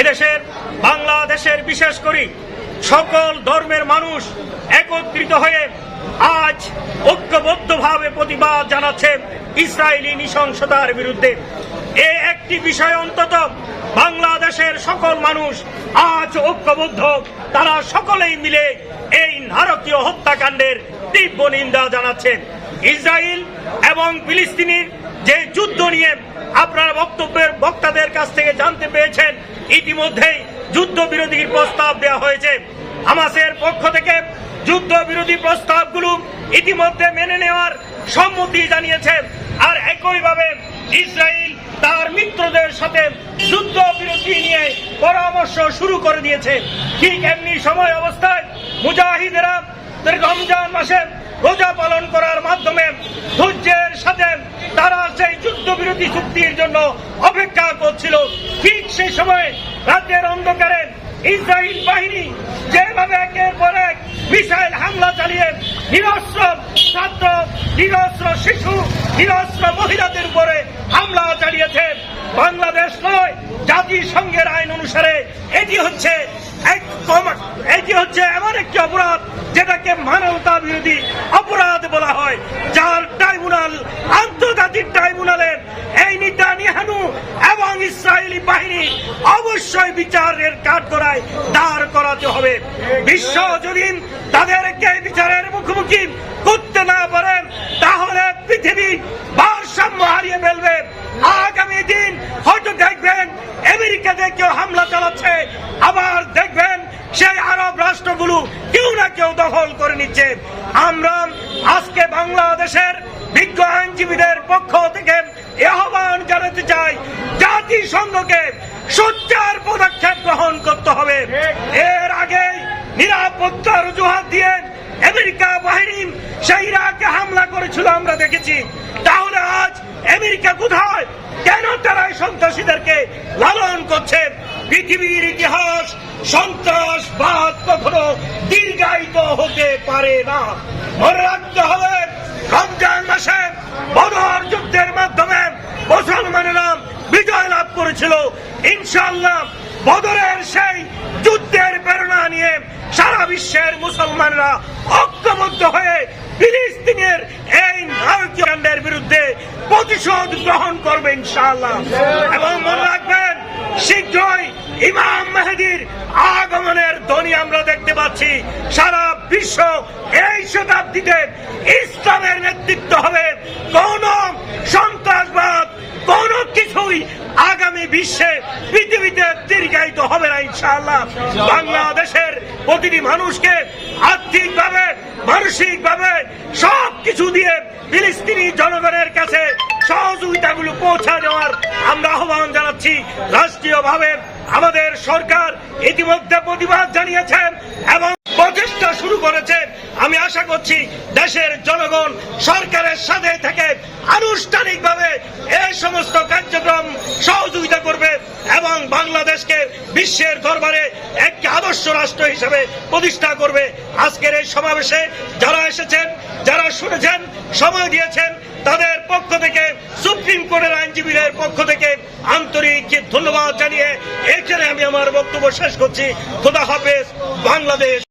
এদেশের, বাংলাদেশের বিশেষ করে সকল ধর্মের মানুষ একত্রিত হয়ে আজ ঐক্যবদ্ধভাবে প্রতিবাদ জানাচ্ছে ইসরায়েলি নৃশংসতার বিরুদ্ধে। এ একটি বিষয় অন্তত বাংলাদেশের সকল মানুষ আজ ঐক্যবদ্ধ। তারা সকলেই মিলে এই নারকীয় হত্যাকাণ্ডের তীব্র নিন্দা জানাচ্ছেন ইসরায়েল এবং ফিলিস্তিনির যে যুদ্ধ নিয়ে আপনার বক্তব্যের বক্তাদের কাছ থেকে জানতে পেরেছেন ইতিমধ্যেই যুদ্ধ বিরোধীর প্রস্তাব দেওয়া হয়েছে। হামাসের পক্ষ থেকে যুদ্ধ বিরোধী প্রস্তাবগুলো ইতিমধ্যে মেনে নেওয়ার সম্মতি জানিয়েছে। আর একইভাবে ইসরায়েল তার মিত্রদের সাথে যুদ্ধ বিরতি নিয়ে পরামর্শ শুরু করে দিয়েছে। ঠিক এমনি সময় অবস্থায় মুজাহিদেরা রমজান মাসে রোজা পালন করার মাধ্যমে ধৈর্যের সাথে তারা সেই যুদ্ধবিরতি চুক্তির জন্য অপেক্ষা করছিল। ঠিক সেই সময় রাজ্যের অন্ধকারে ইসরায়েল বাহিনী যেভাবে একের পর এক মিসাইল হামলা চালিয়ে নিরস্ত্র ছাত্র, নিরস্ত্র শিশু, নিরস্ত্র মহিলাদের উপরে হামলা চালিয়েছে, বাংলাদেশ নয়, জাতিসংঘের আইন অনুসারে এটি হচ্ছে এটি হচ্ছে এমন একটি অপরাধ যেটাকে মানবতা বিরোধী অপরাধ বলা হয়, যার ট্রাইব্যুনাল, আন্তর্জাতিক ট্রাইব্যুনালের এই নিহানু এবং ইসরায়েলি বাহিনী অবশ্যই বিচারের কাঠগড়ায় দাঁড় করাতে হবে। বিশ্ব যদি তাদেরকে বিচারের মুখোমুখি করতে না পারেন, তাহলে পৃথিবী ভারসাম্য হারিয়ে ফেলবে। আগামী দিন হয়তো দেখবেন আমেরিকাতে কেউ হামলা চালাচ্ছে, আবার দেখবেন সেই আরব রাষ্ট্রগুলো কেউ না কেউ দখল করে নিচ্ছে। আমরা আজকে বাংলাদেশের বিজ্ঞ আইনজীবীদের পক্ষ থেকে আহ্বান জানাতে চাই, জাতিসংঘকে সোচ্চার পদক্ষেপ গ্রহণ করতে হবে। এর আগে নিরাপত্তার অজুহাত দিয়ে আমেরিকা বাহিনী সেই ইরাকে হামলা করেছিল আমরা দেখেছি। তাহলে আজ আমেরিকা কোথায়? কেন তারা এই সন্ত্রাসীদেরকে লালন করছে? পৃথিবীর ইতিহাস সন্ত্রাসবাদ কখনো দীর্ঘায়িত হতে পারে না। মনে রাখতে হবে রমজান মাসে বদর যুদ্ধের মাধ্যমে মুসলমানেরা বিজয় লাভ করেছিল ইনশাআল্লাহ বদরের সেই যুদ্ধের প্রেরণা নিয়ে সারা বিশ্বের মুসলমানরা ঐক্যবদ্ধ হয়ে ফিলিস্তিনের এই নারকীয়কাণ্ডের বিরুদ্ধে প্রতিশোধ গ্রহণ করবে ইনশাআল্লাহ। এবং মনে রাখবেন, শীঘ্রই ইমাম মেহেদির আগমনের ধ্বনি আমরা দেখতে পাচ্ছি। সারা বিশ্ব এই শতাব্দীতে ইসলামের নেতৃত্ব হবে কোন সন্ত্রাসবাদ কোন কিছুই আগামী বিশ্বে পৃথিবীতে দীর্ঘায়িত হবে না ইনশাআল্লাহ। বাংলাদেশের প্রতিটি মানুষকে আর্থিকভাবে, মানসিকভাবে সব কিছু দিয়ে ফিলিস্তিনি জনগণের কাছে সহযোগিতাগুলো পৌঁছা দেওয়ার আমরা আহ্বান জানাচ্ছি। রাষ্ট্রীয়ভাবে আমাদের সরকার ইতিমধ্যে প্রতিবাদ জানিয়েছেন এবং প্রচেষ্টা শুরু করেছে। আমি আশা করছি দেশের জনগণ সরকারের সাথে থেকে আনুষ্ঠানিকভাবে এই সমস্ত কার্যক্রম বাংলাদেশকে বিশ্বের দরবারে একটি আদর্শ রাষ্ট্র হিসেবে প্রতিষ্ঠা করবে। আজকের এই সমাবেশে যারা এসেছেন, যারা শুনেছেন, সময় দিয়েছেন, তাদের পক্ষ থেকে, সুপ্রিম কোর্টের আইনজীবীদের পক্ষ থেকে আন্তরিক ধন্যবাদ জানিয়ে এখানে আমি আমার বক্তব্য শেষ করছি। খোদা হাফেজ, বাংলাদেশ।